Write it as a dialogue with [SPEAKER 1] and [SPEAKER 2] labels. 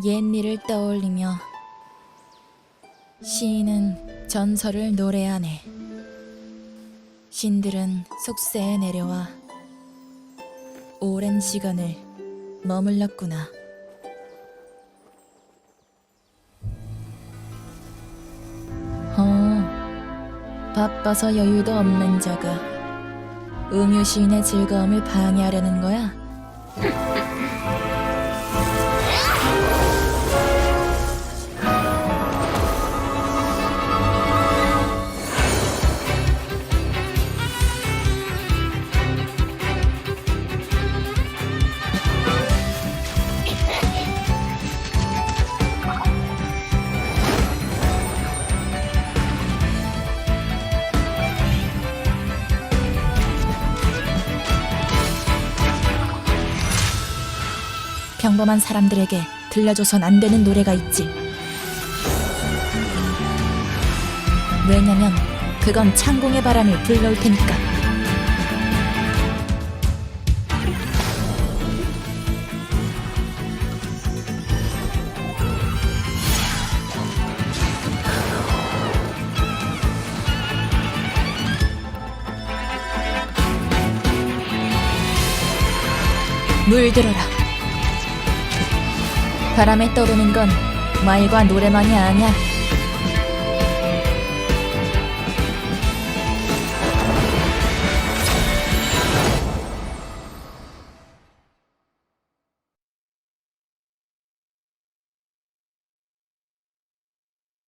[SPEAKER 1] 옛 일을 떠올리며 시인은 전설을 노래하네. 신들은 속세에 내려와 오랜 시간을 머물렀구나. 어, 바빠서 여유도 없는 자가 음유 시인의 즐거움을 방해하려는 거야? 평범한 사람들에게 들려줘선 안 되는 노래가 있지. 왜냐면 그건 창공의 바람을 불러올 테니까. 물들어라. 바람에 떠도는 건 말과 노래만이 아니야.